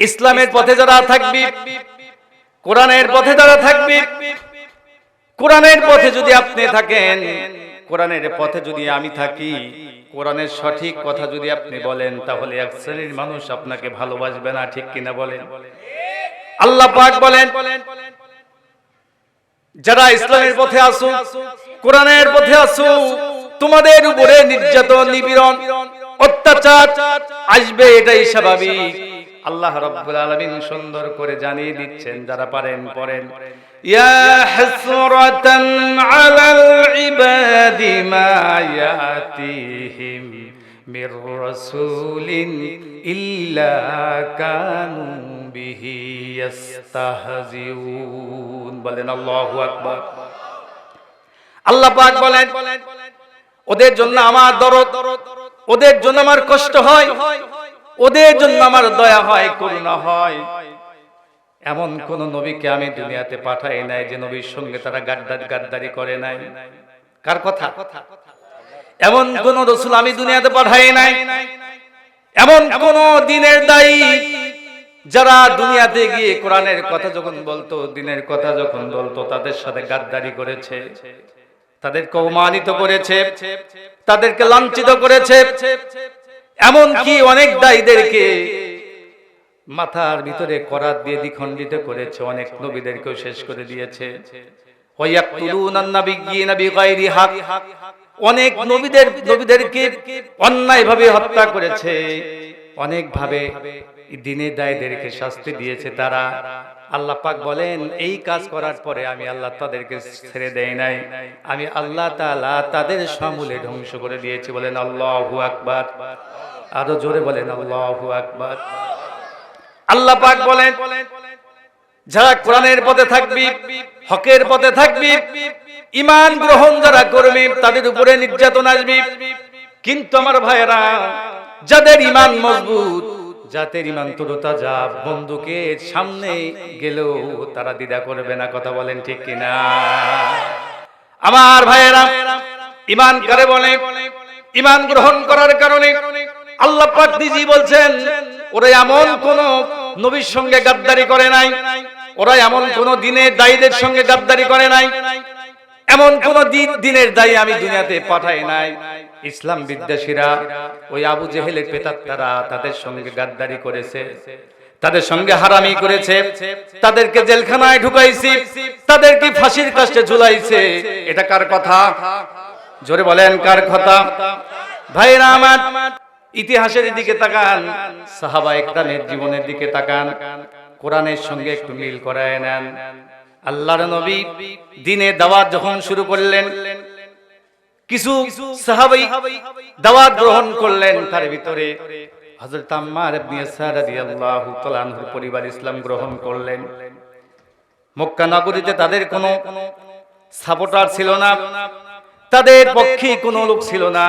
ইসলামের পথে যারা থাকবি, কোরআনের পথে যারা থাকবি, কোরআনের পথে যদি আপনি থাকেন, কোরআনের পথে যদি আমি থাকি, কোরআনের সঠিক কথা যদি আপনি বলেন, তাহলে এক শ্রেণির মানুষ আপনাকে ভালোবাসবে না, ঠিক কিনা বলেন? আল্লাহ পাক বলেন, যারা ইসলামের পথে আসু কোরআনের পথে আসু তোমাদের উপরে নির্যাতন, নিপীড়ন, অত্যাচার আসবে, এটাই স্বাভাবিক। আল্লাহ রাব্বুল আলামিন সুন্দর করে জানিয়ে দিচ্ছেন যারা পারেন পড়েন। ইয়া হাসরাতান আলাল ইবাদি মা ইয়াতিহিম মির রাসূলিন ইল্লা কানু বিহি ইস্তাহজিউন বলেন আল্লাহু আকবার। আল্লাহ পাক বলেন ওদের জন্য আমার দরদ ওদের জন্য আমার কষ্ট হয়। ওদের জন্য আমার দয়া হয়, করুণা হয়। এমন কোন নবীকে আমি দুনিয়াতে পাঠাই নাই যে নবীর সঙ্গে তারা গাদ্দার গাদ্দারি করে নাই। কার কথা? এমন কোন রসুল আমি দুনিয়াতে পাঠাই নাই। এমন কোন দিনের দায়ী যারা দুনিয়াতে গিয়ে কোরআনের কথা যখন বলতো, দিনের কথা যখন বলতো, তাদের সাথে গাদ্দারি করেছে। তাদেরকে অপমানিত করেছে। তাদেরকে লাঞ্ছিত করেছে। এমন কি অনেক দায়ীদেরকে মাথার ভিতরে করাত দিয়ে দ্বিখণ্ডিত করেছে অনেক নবীদেরকেও শেষ করে দিয়েছে। অনেক নবীদের নবীদেরকে অন্যায়ভাবে হত্যা করেছে। অনেক ভাবে দিনে দায়ীদেরকে শাস্তি দিয়েছে তারা। আল্লাহ পাক বলেন, এই কাজ করার পরে আমি আল্লাহ তাদেরকে ছেড়ে দেই নাই। আমি আল্লাহ তালা তাদের সমূলে ধ্বংস করে দিয়েছি। বলেন, আল্লাহু আকবার। আরও জোরে বলেন, আল্লাহু আকবার। আল্লাহ পাক বলেন, যারা কোরআনের পথে থাকবি, হকের পথে থাকবি ইমান গ্রহণ যারা করবি, তাদের উপরে নির্যাতন আসবি। কিন্তু আমার ভাইয়েরা, যাদের ইমান মজবুত যাদের ইমান তরুতা যা বন্ধুকের সামনে গেলেও তারা দ্বিধা করবে না, কথা বলেন ঠিক কিনা? আমার ভাইয়েরা ইমান করে বলে? ইমান গ্রহণ করার কারণে আল্লাহ পাক বলছেন, ওরা এমন কোন নবীর সঙ্গে গাদ্দারি করে নাই, ওরা এমন কোন দিনের দায়ীদের সঙ্গে গাদ্দারি করে নাই, এমন কোন দিনের দায়ী আমি দুনিয়াতে পাঠাই নাই। ইসলাম বিদ্যাসীরা ওই আবু জেহেলের পেতাত্তারা তাদের সঙ্গে গাদ্দারি করেছে। তাদের সঙ্গে হারামি করেছে। তাদেরকে জেলখানায় ঢুকাইছি। তাদেরকে ফাঁসির কাছে ঝুলাইছে। এটা কার কথা? জোরে বলেন, কার কথা? ভাইরা আমার, ইতিহাসের দিকে তাকান, সাহাবা একরামের জীবনের দিকে তাকান। কোরআনের সঙ্গে একটু মিল করায় নেন। আল্লাহর নবী দিনে দাওয়াত যখন শুরু করলেন কিছু সাহাবাই দাওয়াত গ্রহণ করলেন তার ভিতরে হযরত আম্মার ইবনে ইয়াসার রাদিয়াল্লাহু তাআলা আনহুর পরিবার ইসলাম গ্রহণ করলেন। মক্কা নগরীতে তাদের কোনো সাপোর্টার ছিল না, তাদের পক্ষে কোনো লোক ছিল না।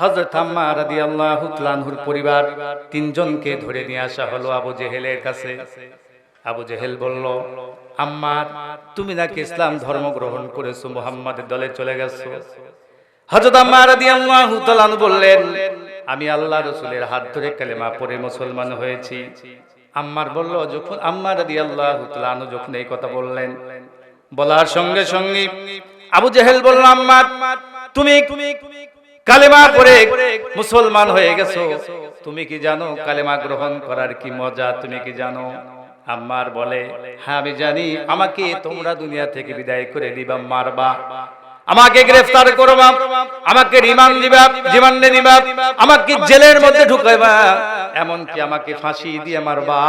হযরত আম্মা রাদিয়াল্লাহু তাআলা আনহুর পরিবার তিনজনকে ধরে নিয়ে আসা হলো আবু জেহেলের কাছে। আবু জেহেল বলল আম্মা তুমি নাকি ইসলাম ধর্ম গ্রহণ করেছ, মুহাম্মাদের দলে চলে গেছো? হযরত আম্মা রাদিয়াল্লাহু তাআলা বললেন, আমি আল্লাহ রাসূলের হাত ধরে কালেমা পড়ে মুসলমান হয়েছি। আম্মার বলল, যখন আম্মা রাদিয়াল্লাহু তাআলা যখন এই কথা বললেন, বলার সঙ্গে সঙ্গে আবু জেহেল বলল, আম্মা, তুমি কালেমা পড়ে মুসলমান হয়ে গেছো। তুমি কি জানো কালেমা গ্রহণ করার কি মজা? তুমি কি জানো? আম্মার বলে হ্যাঁ আমি জানি। আমাকে তোমরা দুনিয়া থেকে বিদায় করে দিবা, মারবা। আমাকে গ্রেফতার করবা আমাকে রিমান্ড দিবা, রিমান্ডে নিবা আমাকে জেলের মধ্যে ঢুকাইবা। এমনকি আমাকে ফাঁসি দিয়ে মারবা।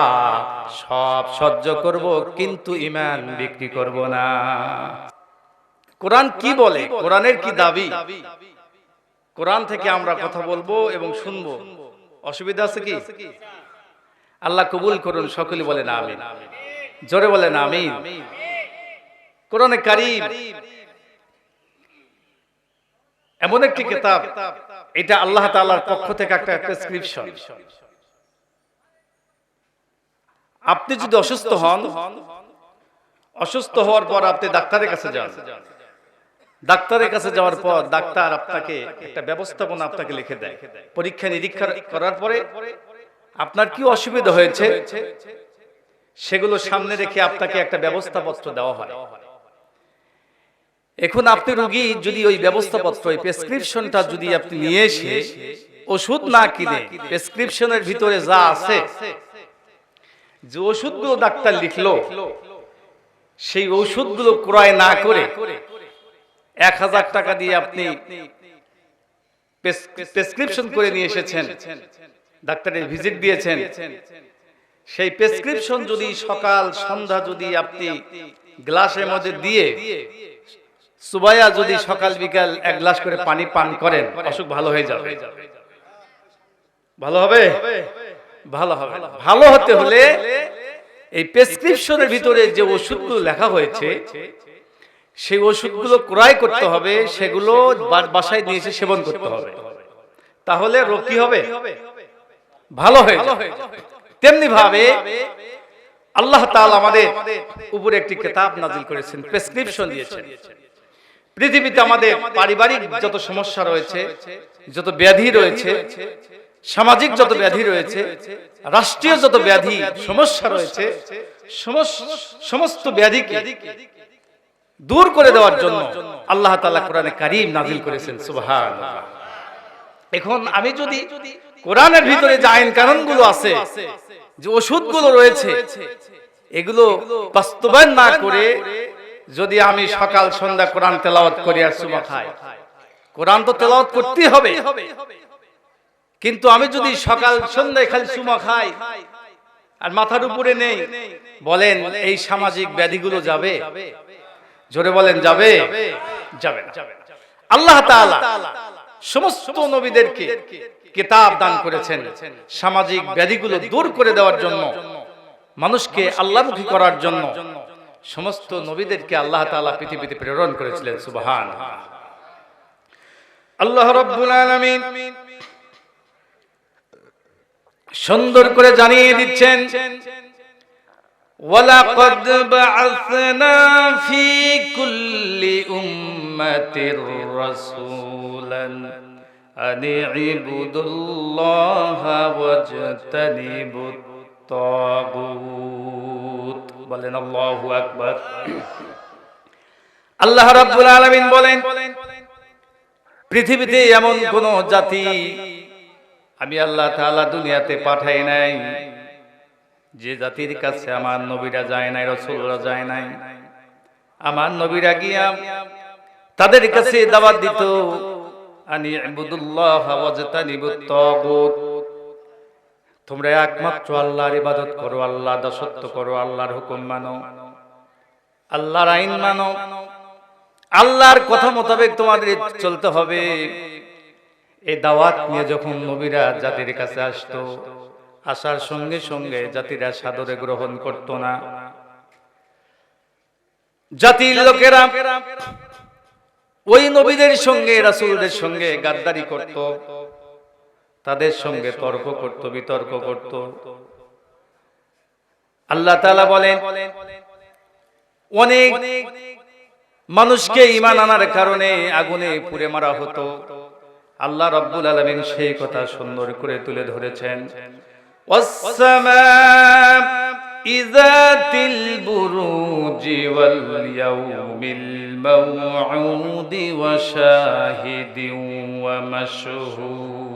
সব সহ্য করব, কিন্তু ইমান বিক্রি করব না। কোরআন কি বলে? কোরআনের কি দাবি? কোরআন থেকে আমরা কথা বলব এবং শুনব। অসুবিধা আছে কি? আল্লাহ কবুল করুন, সকলে বলেন আমিন। জোরে বলেন আমিন। কোরআনে কারিম এমন একটি কিতাব এটা আল্লাহ তাআলার পক্ষ থেকে একটা প্রেসক্রিপশন আপনি যদি অসুস্থ হন অসুস্থ হওয়ার পর আপনি ডাক্তারের কাছে যান। ডাক্তারের কাছে যাওয়ার পর ডাক্তার আপনাকে একটা ব্যবস্থাপনা আপনাকে লিখে দেয়। পরীক্ষা নিরীক্ষা করার পরে আপনার কি অসুবিধা হয়েছে? সেগুলো সামনে রেখে আপনাকে একটা ব্যবস্থাপত্র দেওয়া হয়। এখন আপনি রোগী যদি ওই ব্যবস্থাপত্র, ওই প্রেসক্রিপশনটা যদি আপনি নিয়ে এসে ওষুধ না কিনে প্রেসক্রিপশনের ভিতরে যা আছে, যে ওষুধগুলো ডাক্তার লিখলো, সেই ওষুধগুলো ক্রয় না করে এক হাজার টাকা দিয়ে আপনি প্রেসক্রিপশন করে নিয়ে এসেছেন, ডাক্তারের ভিজিট দিয়েছেন, সেই প্রেসক্রিপশন যদি সকাল সন্ধ্যা যদি আপনি গ্লাসের মধ্যে দিয়ে সুবাইয়া যদি সকাল বিকাল এক গ্লাস করে পানি পান করেন, অসুখ ভালো হয়ে যাবে। ভালো হবে? ভালো হবে। ভালো হতে হলে এই প্রেসক্রিপশনের ভিতরে যে ওষুধগুলো লেখা হয়েছে, সেই ওষুধগুলো ক্রয় করতে হবে, সেগুলো বাসায় নিয়ে এসে সেবন করতে হবে। তাহলে রোগ কি হবে? ভালো হয়ে। তেমনি ভাবে আল্লাহ তাআলা আমাদের উপরে একটি কিতাব নাজিল করেছেন, প্রেসক্রিপশন দিয়েছেন। পৃথিবীতে আমাদের পারিবারিক যত সমস্যা রয়েছে যত ব্যাধি রয়েছে সামাজিক যত ব্যাধি রয়েছে রাষ্ট্রীয় যত ব্যাধি সমস্যা রয়েছে সমস্ত ব্যাধিকে দূর করে দেওয়ার জন্য আল্লাহ তাআলা কোরআনে কারীম নাজিল করেছেন সুবহানাল্লাহ। এখন আমি যদি কোরআনের ভিতরে যে আইন কানুনগুলো আছে যে ওষুধগুলো রয়েছে এগুলো বাস্তবায়ন না করে যদি আমি সকাল, সন্ধ্যা কোরআন তেলাওয়াত করি আর সুমা খাই। কোরআন তো তেলাওয়াত করতেই হবে। কিন্তু আমি যদি সকাল, সন্ধ্যায় খালি সুমা খাই আর মাথার উপরে নেই, বলেন এই সামাজিক ব্যাধিগুলো যাবে? জোরে বলেন, যাবে? যাবে। আল্লাহ তাআলা সমস্ত নবীদেরকে কিতাব দান করেছেন সামাজিক ব্যাধিগুলো দূর করে দেওয়ার জন্য, মানুষকে আল্লাহমুখী করার জন্য। সমস্ত নবীদেরকে আল্লাহ তাআলা পৃথিবীতে প্রেরণ করেছিলেন সুবহান আল্লাহ রাব্বুল আলামিন সুন্দর করে জানিয়ে দিচ্ছেন ولقد بعثنا في كل أمة رسولا أن اعبدوا الله واجتنبوا الطاغوت বলেন, আল্লাহু আকবার। আল্লাহ রাব্বুল আলামিন বলেন, পৃথিবীতে এমন কোন জাতি আমি আল্লাহ তাআলা দুনিয়াতে পাঠাই নাই। যে জাতির কাছে আমার নবীরা যায় নাই, রসুলরা যায় নাই। আমার নবীরা গিয়া তাদের কাছে দাওয়াত দিত, আনি ইবুদুল্লাহ ওয়াজতানিবুত তাগুত। তোমরা একমাত্র আল্লাহর ইবাদত করো, আল্লাহ দাসত্ব করো, আল্লাহর হুকুম মানো, আল্লাহর আইন মানো, আল্লাহর কথা মোতাবেক তোমাদের চলতে হবে। এই দাওয়াত নিয়ে যখন নবীরা জাতির কাছে আসতো, আসার সঙ্গে সঙ্গে জাতিরা সাদরে গ্রহণ করত না। জাতির লোকেরা ওই নবীদের সঙ্গে, রাসূলদের সঙ্গে গাদ্দারি করত। তাদের সঙ্গে তর্ক করত বিতর্ক করত আল্লাহ তাআলা বলেন অনেক মানুষকে ঈমান আনার কারণে আগুনে পুড়ে মারা হতো আল্লাহ রাব্বুল আলামিন সেই কথা সুন্দর করে তুলে ধরেছেন والسماء ذات البروج واليوم الموعود وشاهد ومشهود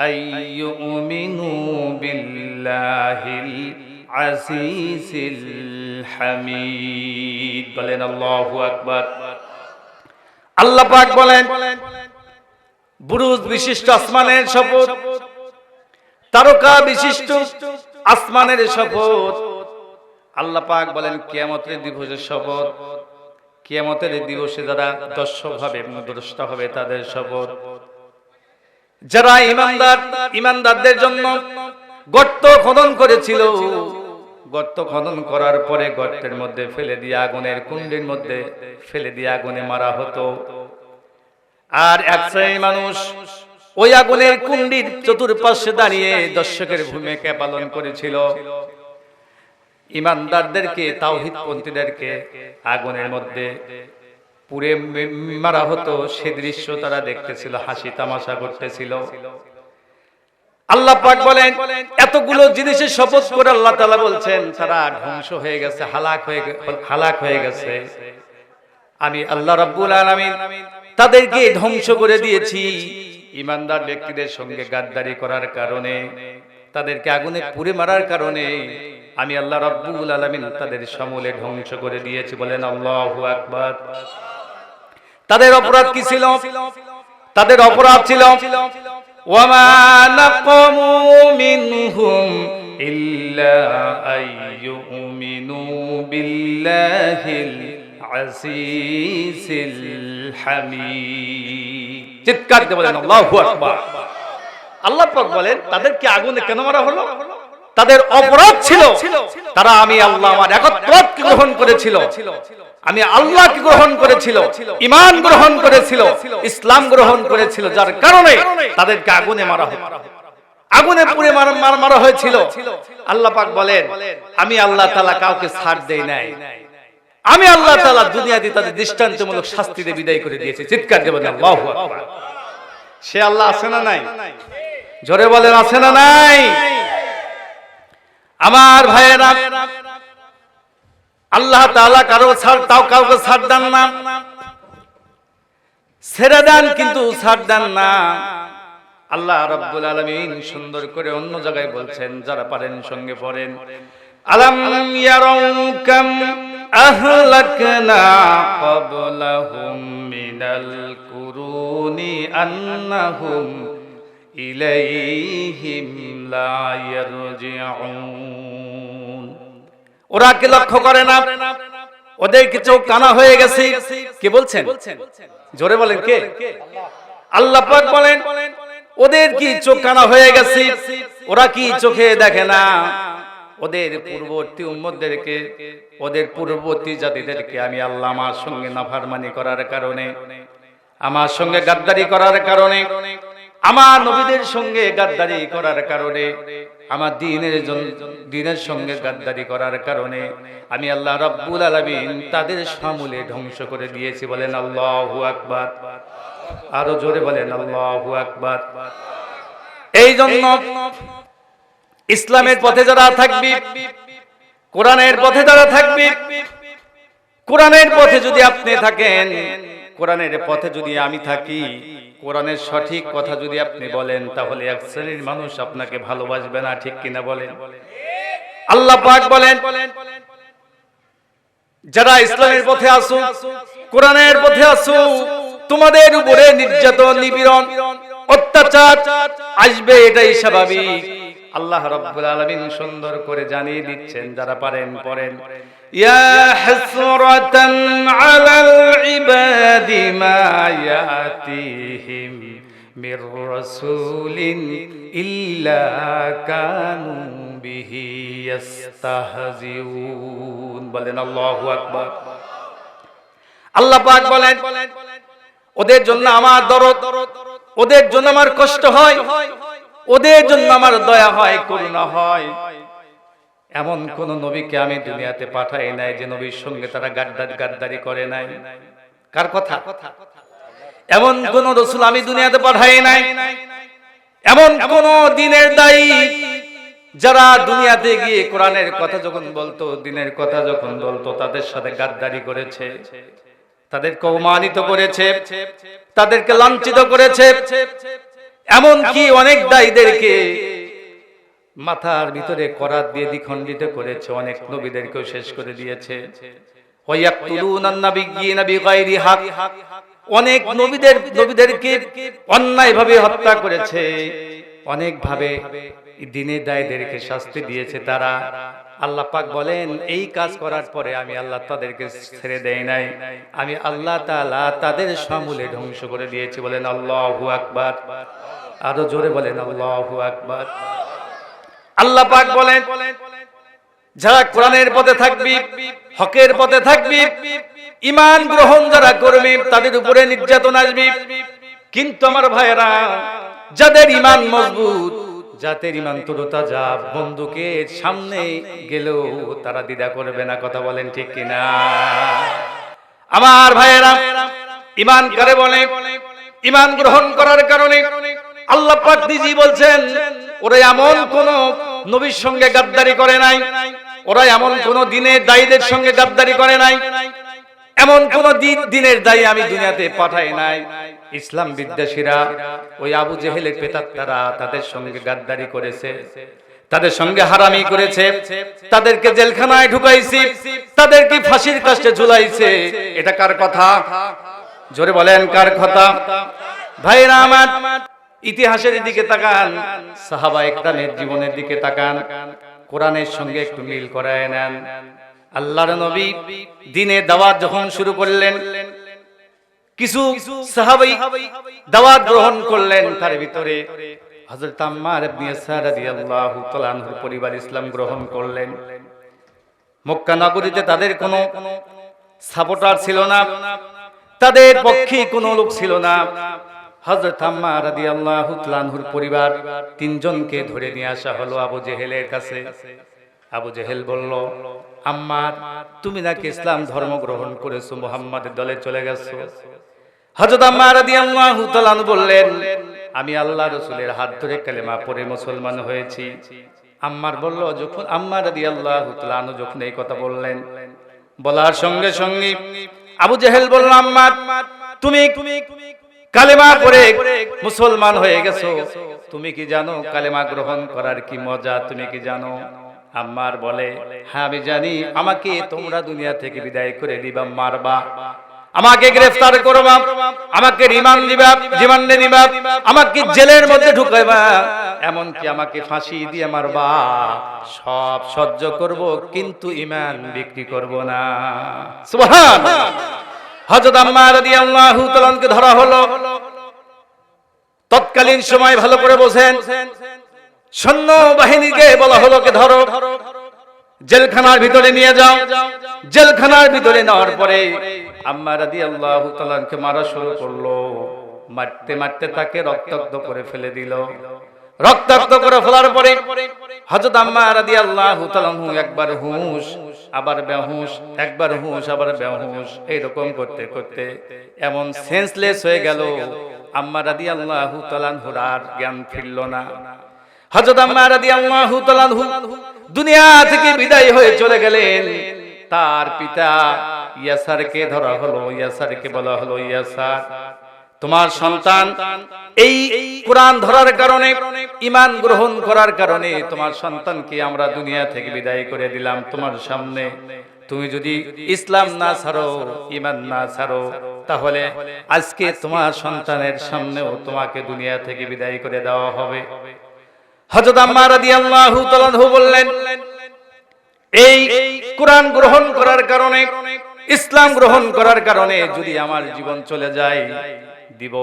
أن يؤمنوا بالله العزيز الحميد بلين الله أكبر আল্লাহ পাক বলেন বুরুজ বিশিষ্ট আসমানের শপথ তারকা বিশিষ্ট আসমানের শপথ আল্লাহ পাক বলেন কিয়ামতের দিবসের শপথ কিয়ামতের দিবসে যারা দর্শক হবে দ্রষ্টা হবে তাদের শপথ যারা ইমানদার, ইমানদারদের জন্য গর্ত খনন করেছিল, গর্ত খনন করার পরে গর্তের মধ্যে ফেলে দিয়ে আগুনের কুণ্ডের মধ্যে ফেলে দিয়ে আগুনে মারা হতো। আর এক মানুষ ওই আগুনের কুণ্ডির চতুর্পাশে দাঁড়িয়ে দর্শকের ভূমিকা পালন করেছিল। ইমানদারদেরকে, তাওহিদপন্থীদেরকে আগুনের মধ্যে মে- মারা হতো সে দৃশ্য তারা দেখতেছিল, হাসি তামাশা করতেছিল। আল্লাহ পাক বলেন, এতগুলো জিনিসের শপথ করে আল্লাহ তাআলা বলছেন, তারা ধ্বংস হয়ে গেছে, হালাক হয়ে হালাক হয়ে গেছে। আমি আল্লাহ রাব্বুল আলামিন তাদেরকে ধ্বংস করে দিয়েছি। ইমানদার ব্যক্তিদের সঙ্গে গাদ্দারি করার কারণে, তাদেরকে আগুনে পুড়ে মারার কারণে, আমি আল্লাহ রাব্বুল আলামিন তাদের সমূলে ধ্বংস করে দিয়েছি বলেন আল্লাহু আকবার। তাদের অপরাধ কি ছিল? তাদের অপরাধ ছিল চিৎকার বলেন, আল্লাহু বলেন তাদেরকে আগুনে কেন মারা হলো? তাদের অপরাধ ছিল, তারা আমি আল্লাহ আমার একত্রকে গ্রহণ করেছিল। আমি আল্লাহকে গ্রহণ করেছিল? ইমান গ্রহণ করেছিল? ইসলাম গ্রহণ করেছিল, যার কারণে তাদেরকে আগুনে মারা হলো। আগুনে পুড়ে মারা, মারা- হয়েছিল। আল্লাহ পাক বলেন, আমি আল্লাহ তাআলা কাউকে ছাড় দেই নাই। আমি আল্লাহ তাআলা দুনিয়াতে তাদের দৃষ্টান্তমূলক শাস্তি দিয়ে বিদায় করে দিয়েছি। চিৎকার দেবেন আল্লাহু আকবার। সে আল্লাহ আছে না নাই? জোরে বলেন, আছে না নাই? আমার ভাইয়েরা আল্লাহ তাআলা কারও ছাড়, তাও কাউকে ছাড় দেন না। ছেড়ে দেন, কিন্তু ছাড় দেন না। আল্লাহ রাব্বুল আলামিন সুন্দর করে অন্য জায়গায় বলছেন, যারা পারেন সঙ্গে পড়েন। আলাম কাম ওরা কি লক্ষ্য করে না? ওদের কি চোখ কানা হয়ে গেছে? কে বলছেন? জোরে বলেন কে? আল্লাহ পাক বলেন, ওদের কি চোখ কানা হয়ে গেছে? ওরা কি চোখে দেখে না? ওদের পূর্ববর্তী উম্মতদেরকে, ওদের পূর্ববর্তী জাতিদেরকে আমি আল্লাহ আমার সঙ্গে নাফারমানি করার কারণে, আমার সঙ্গে গাদ্দারি করার কারণে, আমার নবীদের সঙ্গে গাদ্দারি করার কারণে আমার দিনের দিনের সঙ্গে গাদ্দারি করার কারণে আমি আল্লাহ রাব্বুল আলামিন তাদের সমূলে ধ্বংস করে দিয়েছি বলেন আল্লাহু আকবার। আরও জোরে বলেন আল্লাহু আকবার। এই জন্য ইসলামের পথে যারা থাকবি কোরআনের পথে যারা থাকবি কোরআনের পথে যদি আপনি থাকেন কোরআনের পথে যদি আমি থাকি, কোরআনের সঠিক কথা যদি আপনি বলেন, তাহলে এক শ্রেণির মানুষ আপনাকে ভালোবাসবে না, ঠিক কিনা বলেন? আল্লাহ পাক বলেন, যারা ইসলামের পথে আসো কোরআনের পথে আসো তোমাদের উপরে নির্যাতন, নিপীড়ন, অত্যাচার আসবে, এটাই স্বাভাবিক। আল্লাহ রাব্বুল আলামিন সুন্দর করে জানিয়ে দিচ্ছেন, যারা পারেন, পড়েন। ইয়া হাসরাতান আলাল ইবাদি মা ইয়াতিহিম মির রাসূলিন ইল্লা কানু বিহি ইস্তাহজিউন বলেন আল্লাহু আকবার। আল্লাহ পাক বলেন, ওদের জন্য আমার দরদ, ওদের জন্য আমার কষ্ট হয়, ওদের জন্য আমার দয়া হয়, করুণা হয়। এমন কোন নবীকে আমি দুনিয়াতে পাঠাই নাই যে নবীর সঙ্গে তারা গাদ্দার গাদ্দারি করে নাই। কার কথা? এমন কোন রসুল আমি দুনিয়াতে পাঠাই নাই। এমন কোন দিনের দায়ী যারা দুনিয়াতে গিয়ে কোরআনের কথা যখন বলতো, দিনের কথা যখন বলতো, তাদের সাথে গাদ্দারি করেছে। তাদেরকে অপমানিত করেছে। তাদেরকে লাঞ্ছিত করেছে। এমন কি অনেক দায়ীদেরকে মাথার ভিতরে করাত দিয়ে দ্বিখণ্ডিত করেছে, অনেক নবীদেরকেও শেষ করে দিয়েছে। অনেক নবীদের, নবীদেরকে অন্যায় ভাবে হত্যা করেছে। অনেক ভাবে দিনের দায়ীদেরকে শাস্তি দিয়েছে তারা। আল্লাহ পাক বলেন, এই কাজ করার পরে আমি আল্লাহ তাদেরকে ছেড়ে দেই নাই। আমি আল্লাহ তাআলা তাদের সমূলে ধ্বংস করে দিয়েছি। বলেন, আল্লাহু আকবার। আরও জোরে বলেন, আল্লাহু আকবার। আল্লাহ পাক বলেন, যারা কোরআনের পথে থাকবি, হকের পথে থাকবি ইমান গ্রহণ যারা করবি, তাদের উপরে নির্যাতন আসবি। কিন্তু আমার ভাইয়েরা, যাদের ইমান মজবুত, যাদের ইমান তরুতা যা বন্দুকের সামনে গেলেও তারা দ্বিধা করবে না, কথা বলেন ঠিক কিনা? আমার ভাইয়েরা ইমান করে বলে? ইমান গ্রহণ করার কারণে আল্লাহ পাক নিজেই বলছেন, ওরা এমন কোন নবীর সঙ্গে গাদ্দারি করে নাই। ওরা এমন কোন দিনের দায়ীদের সঙ্গে গাদ্দারি করে নাই। এমন কোন দিন- দিনের দায়ী আমি দুনিয়াতে পাঠাই নাই। ইসলাম বিদ্যাসীরা ওই আবু জেহেলের পেতাত্তারা তাদের সঙ্গে গাদ্দারি করেছে। তাদের সঙ্গে হারামি করেছে। তাদেরকে জেলখানায় ঢুকাইছি। তাদেরকে ফাঁসির কাছে ঝুলাইছে? এটা কার কথা? জোরে বলেন, কার কথা? ভাইরা আমার ইতিহাসের দিকে তাকান, সাহাবা একরামের জীবনের দিকে তাকান, কোরআনের সঙ্গে একটু মিল করায় নেন। আল্লাহর নবী দিনে দাওয়াত যখন শুরু করলেন, কিছু সাহাবাই দাওয়াত গ্রহণ করলেন তার ভিতরে হযরত আম্মার ইবনে ইয়াসার রাদিয়াল্লাহু তাআলা আনহুর পরিবার ইসলাম গ্রহণ করলেন। মক্কা নগরীতে তাদের কোনো সাপোর্টার ছিল না, তাদের পক্ষে কোনো লোক ছিল না। পরিবার তিনজনকে ধরে নিয়ে আসা হলো আবু জেহেলের কাছে। আবু জেহেল বলল তুমি নাকি ইসলাম ধর্ম গ্রহণ করেছ মুহাম্মাদের দলে চলে গেছো? তাআলা আনহু বললেন, আমি আল্লাহ রসুলের হাত ধরে কালেমা পড়ে মুসলমান হয়েছি। আম্মার বলল, যখন আম্মা রাদিয়াল্লাহু তাআলা আনহু যখন এই কথা বললেন, বলার সঙ্গে সঙ্গে আবু জেহেল বলল, আম্মা, তুমি কালেমা পড়ে মুসলমান হয়ে গেছো। তুমি কি জানো কালেমা গ্রহণ করার কি মজা? তুমি কি জানো? আম্মার বলে হ্যাঁ আমি জানি। আমাকে তোমরা দুনিয়া থেকে বিদায় করে দিবা মারবা। আমাকে গ্রেফতার করবা। আমাকে রিমান্ড দিবা রিমান্ডে নিবা। আমাকে জেলের মধ্যে ঢুকাইবা। এমনকি আমাকে ফাঁসি দিয়ে মারবা। সব সহ্য করব কিন্তু ইমান বিক্রি করব না। সুবহান হযরত আম্মা রাদিয়াল্লাহু তাআলাকে ধরা হলো। তৎকালীন সময় ভালো করে বোঝেন সৈন্য বাহিনীকে বলা হলো কে ধরো। জেলখানার ভিতরে নিয়ে যাও। জেলখানার ভিতরে নেওয়ার পরে আম্মা রাদিয়াল্লাহু তাআলাকে মারা শুরু করল। মারতে মারতে তাকে রক্তাক্ত করে ফেলে দিল। রক্তাক্ত করে ফেলার পরে হযরত আম্মা রাদিয়াল্লাহু তাআলা একবার হুঁশ আবার বেহুশ, একবার হুঁশ, আবার বেহুশ, এইরকম করতে করতে এমন সেন্সলেস হয়ে গেল। আম্মা রাদিয়াল্লাহু তাআলা আর জ্ঞান ফিরল না। হযরত আম্মা রাদিয়াল্লাহু তাআলা দুনিয়া থেকে বিদায় হয়ে চলে গেলেন। তার পিতা ইয়াসারকে ধরা হলো, ইয়াসারকে বলা হলো ইয়াসার। তোমার সন্তান এই কোরআন ধরার কারণে ইমান গ্রহণ করার কারণে তোমার সন্তানকে আমরা দুনিয়া থেকে বিদায় করে দিলাম তোমার সামনে। তুমি যদি ইসলাম না ছাড়ো ইমান না ছাড়ো, তাহলে আজকে তোমার সন্তানের সামনেও তোমাকে দুনিয়া থেকে বিদায় করে দেওয়া হবে। হযরত আম্মা রাদিয়াল্লাহু তাআলা বললেন, এই কোরআন গ্রহণ করার কারণে, ইসলাম গ্রহণ করার কারণে যদি আমার জীবন চলে যায় দিব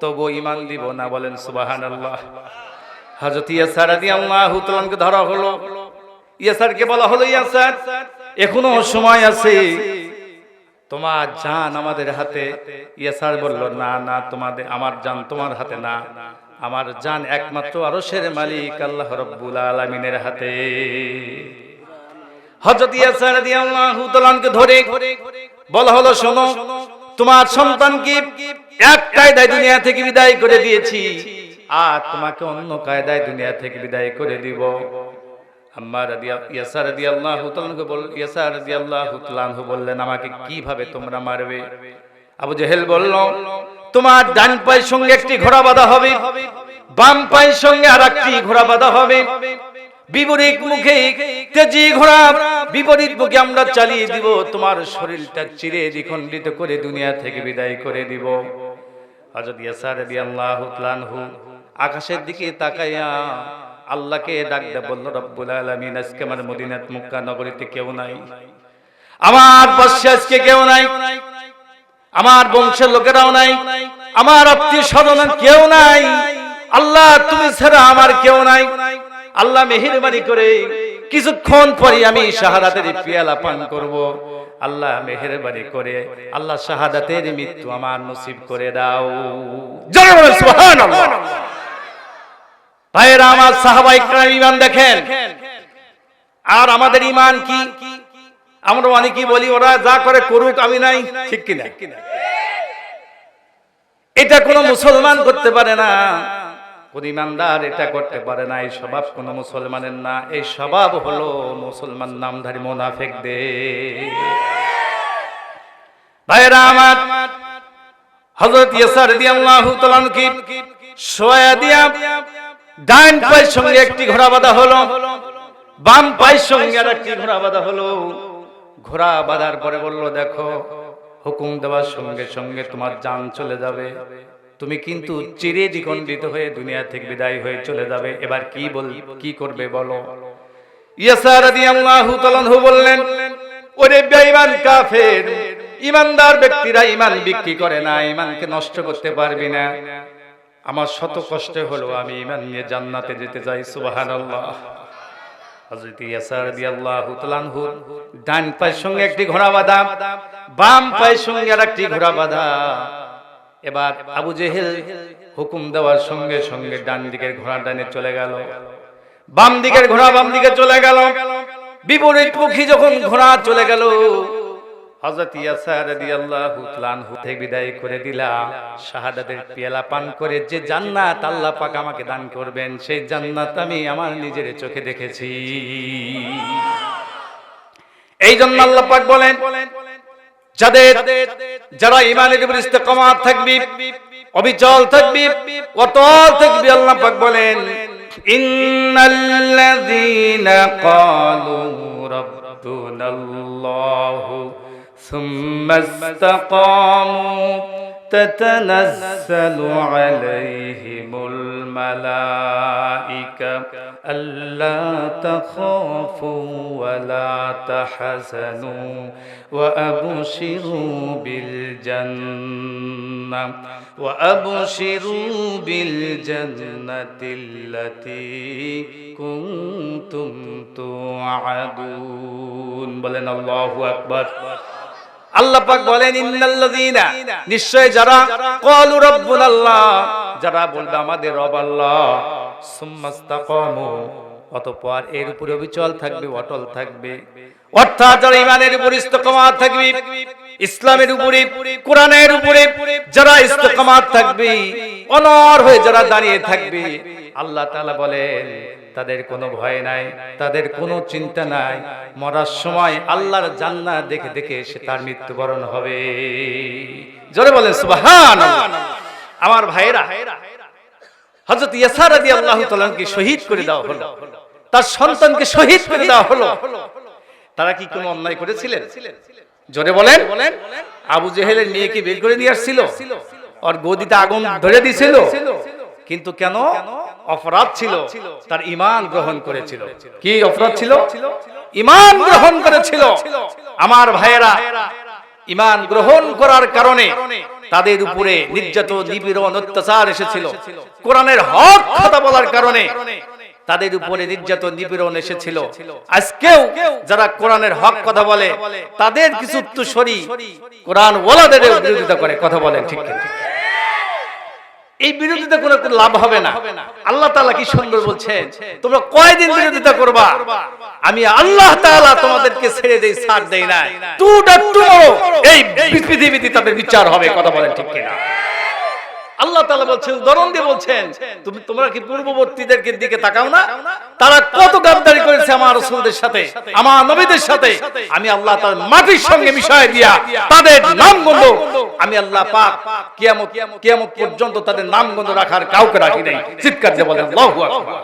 তবু ইমান দিব না বলেন সুবহানাল্লাহ। হযরত ইয়াসার রাদিয়াল্লাহু তাআলাকে ধরা হলো। ইয়াসারকে বলা হলো, ইয়াসার, এখনও সময় আছে। তোমার জান আমাদের হাতে। ইয়াসার বলল, না না, তোমাদের, আমার জান তোমার হাতে না। আমার জান একমাত্র আরশের মালিক আল্লাহ রব্বুল আলামিনের হাতে। হযরত ইয়াসার রাদিয়াল্লাহু তাআলাকে ধরে বলা হলো, শোনো তোমার সন্তানকে এক কায়দায় দুনিয়া থেকে বিদায় করে দিয়েছি। আর তোমাকে অন্য কায়দায় দুনিয়া থেকে বিদায় করে দিব। আমাকে কীভাবে তোমরা মারবে? তোমার ডান পায়ের সঙ্গে একটি হবে, বাম পায়ের সঙ্গে আরেকটি ঘোড়া বাঁধা হবে। বিপরীত মুখে তেজি ঘোড়া বিপরীত মুখে আমরা চালিয়ে দিব, তোমার শরীরটা চিরে দ্বিখণ্ডিত করে দুনিয়া থেকে বিদায় করে দিব। হযরত ইয়াসার রাদিয়াল্লাহু তাআলাহু আকাশের দিকে তাকাইয়া আল্লাহকে ডাক বলল, রব্বুল আলামিন, আজকে আমার মদিনাত মক্কা নগরীতে কেউ নাই। আমার পাশে আজকে কেউ নাই। আমার বংশের লোকেরাও নাই। আমার আত্মীয় স্বজন কেউ নাই। আল্লাহ, তুমি ছাড়া আমার কেউ নাই। আল্লাহ মেহেরবানি করে কিছুক্ষণ পরে আমি শাহাদাতের পিয়ালা পান করব। আল্লাহ মেহেরবানি করে আল্লাহ শাহাদাতের মৃত্যু আমার নসিব করে দাও। ভাইয়েরা, আমার ইমান দেখেন। আর আমাদের ইমান কি? আমরা অনেকেই বলি, ওরা যা করে করুক, আমি নাই। ঠিক কিনা? এটা কোনো মুসলমান করতে পারে না। কোন ইমানদার এটা করতে পারে না, এই স্বভাব কোন মুসলমানের না। এই স্বভাব হলো মুসলমান নামধারী মোনাফেক দে একটি বাম পায়ের সঙ্গে আর হলো। ঘোড়া পরে বলল, দেখো, হুকুম দেওয়ার সঙ্গে সঙ্গে তোমার জান চলে যাবে। তুমি কিন্তু চিরে দ্বিখণ্ডিত হয়ে দুনিয়া থেকে বিদায় হয়ে চলে যাবে। এবার কি বল কি করবে বলো? ইয়াসা রাদিয়াল্লাহু তাআলা বললেন ওরে বেঈমান কাফের ইমানদার ব্যক্তিরা ইমান বিক্রি করে না ইমানকে নষ্ট করতে পারবি না। আমার শত কষ্টে হলো আমি ইমান নিয়ে জান্নাতে যেতে চাই সুবহানাল্লাহ। হযরত ইয়াসা রাদিয়াল্লাহু তাআলা ডান পায়ের সঙ্গে একটি ঘোড়া বাঁধা বাম পায়ের সঙ্গে আরেকটি ঘোড়া বাঁধা। এবার আবু জেহেল হুকুম দেওয়ার সঙ্গে সঙ্গে ডান দিকের ঘোড়া ডানে চলে গেল। বাম দিকের ঘোড়া বাম দিকে চলে গেল। বিপরীতমুখী যখন ঘোড়া চলে গেল করে যে আমাকে দান করবেন, সেই জান্নাত আমি আমার নিজের চোখে দেখেছি। এই জন্য আল্লাহ পাক বলেন যাদের যারা ইমানের উপর ইস্তেকামাত থাকবি, অবিচল থাকবি অটল থাকবি, আল্লাহ পাক বলেন, ইন্নাল্লাযীনা ক্বালু রাব্বুনাল্লাহু সুম্মা ইসতাকামু تتنزل عليهم الملائكة ألا تخافوا ولا تحزنوا وأبشروا بالجنة وأبشروا بالجنة التي كنتم توعدون. بلن الله أكبر. আল্লাহ বলেন নিশ্চয় যারা যারা বলবে আমাদের রব আল্লাহ। এর উপরে অবিচল থাকবে, অটল থাকবে। অর্থাৎ যারা ইমানের উপর থাকবে ইসলামের উপরে কোরআনের উপরে যারা ইস্তেকামাত থাকবে অনর হয়ে যারা দাঁড়িয়ে থাকবে আল্লাহ তাআলা বলেন তাদের কোনো ভয় নাই তাদের কোনো চিন্তা নাই। মরার সময় আল্লাহর জান্নাত দেখে দেখে সে তার মৃত্যুবরণ হবে। জোরে বলেন সুবহান আমার ভাইরা হযরত ইয়াসা রাদিয়াল্লাহু তাআলাকে শহীদ করে দেওয়া হলো। তার সন্তানকে শহীদ করে দেওয়া হলো। তারা কি কোনো অন্যায় করেছিলেন? জোরে বলেন, আবু জেহেলের মেয়েকে বের করে দিয়ে আসছিল? আর গদিতে আগুন ধরে দিয়েছিল কিন্তু কেন? অপরাধ ছিল। তার ইমান গ্রহণ করেছিল। কি অপরাধ ছিল? ইমান গ্রহণ করেছিল। আমার ভাইয়েরা ইমান গ্রহণ করার কারণে তাদের উপরে নির্যাতন, নিপীড়ন, অত্যাচার এসেছিল। কোরআনের হক কথা বলার কারণে তাদের উপরে নির্যাতন নিপীড়ন এসেছিল। আজকেও যারা কোরআনের হক কথা বলে তাদের কিছু উত্তরসরি কোরআন ওয়ালাদের বিরোধিতা করে কথা বলেন ঠিক এই বিরোধিতা কোনো কোনো লাভ হবে না। আল্লাহ তাআলা কি সুন্দর বলছেন? তোমরা কয়দিন বিরোধিতা করবা? আমি আল্লাহ তাআলা তোমাদেরকে ছেড়ে দেই ছাড় দেই না টু ডট এই পৃথিবীতে তাদের বিচার হবে কথা বলেন ঠিক কিনা? আল্লাহ তালা বলছেন, দরন দিয়ে বলছেন, তুমি, তোমরা কি পূর্ববর্তীদের দিকে তাকাও না? তারা কত গাদ্দারি করেছে আমার রসুলদের সাথে, আমার নবীদের সাথে। আমি আল্লাহ তার মাটির সঙ্গে মিশায় দিয়া তাদের নাম গন্ধ আমি আল্লাহ পাক কিয়ামত কিয়ামত পর্যন্ত তাদের নাম গন্ধ রাখার কাউকে রাখি নাই। চিৎকার দিয়ে বলেন, আল্লাহু আকবার।